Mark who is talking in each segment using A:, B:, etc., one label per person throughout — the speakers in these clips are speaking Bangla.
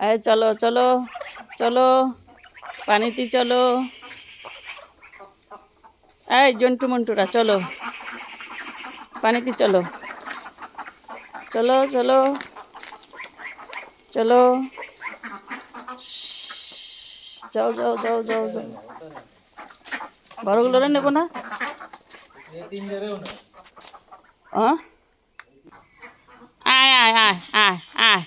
A: এই চলো চলো চলো, পানিতে চলো। এই জন্টু মন্টুরা, চলো। পানিতে চলো। চলো চলো চলো। যাও যাও যাও যাও যাও। বড়গুলো নেব না? আয় আয় আয় আয় আয়।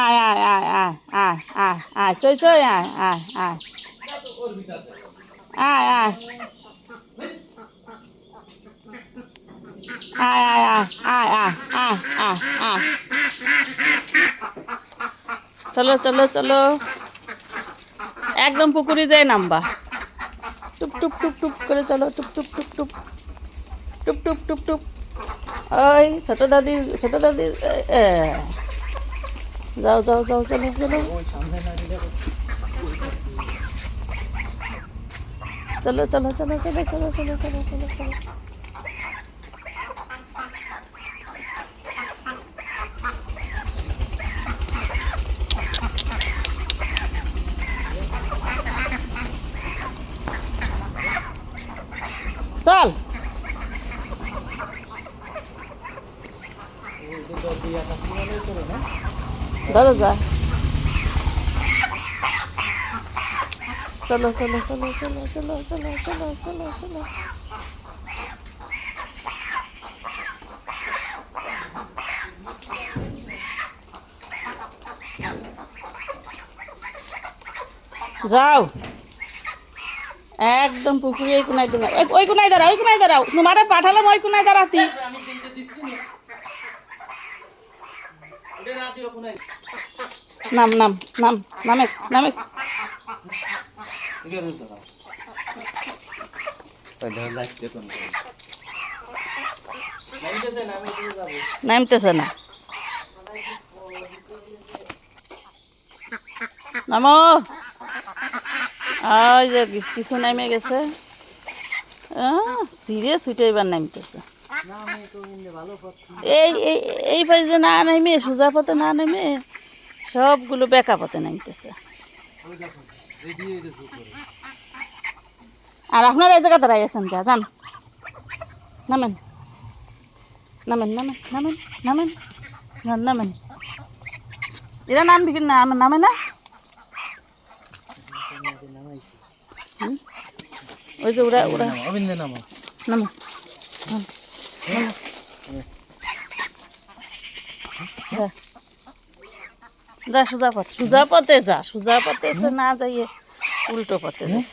A: আয় আয় আয় আয় আয় আয় আয় চই চই আয় আয় আয় আয় আয় আয় আয় আয় আয় আয় আয় আয় চলো চলো চলো একদম পুকুরে যায় নামবা টুপ টুপ টুপ টুপ করে চলো টুপ টুপ টুপ টুপ টুপ টুপ টুপ টুপ ওই ছোট দাদির ছোট দাদির। যাও যাও যাও চলো চলো চলো চলো চলো চলো চলো চলো চলো চলো চলো চল ধরো যা। চলো চলো চলো চলো চলো চলো চলো চলো চলো। যাও। একদম পুকুরে কোনায় দাঁড়াও। ওই কোনায় দাঁড়াও ওই কোনায় দাঁড়াও। তোমারে পাঠালাম, ওই কোনায় দাঁড়াতি। নাম নাম নাম নামে নামে। নামতেছে না নামো। ওই যে কিছু নেমে গেছে। সিরিয়াস উঠে এবার নামতেছে। এই এই এই পাশে না নেমে সোজা পথে না নেমে সবগুলো বেকা পথে নামতেছে। আর আপনারা এই জায়গা দাঁড়াই আছেন কে? যান। নামেন। নামেন নামেন নামেন নামেন যান, নামেন। এরা নাম বিক্রি না আমার নামে না? ওই যে ওরা ওরা।
B: নামো।
A: যা। সোজা পথে সোজা পথে যা সোজা পথে না যাইয়ে উল্টো পথে যাস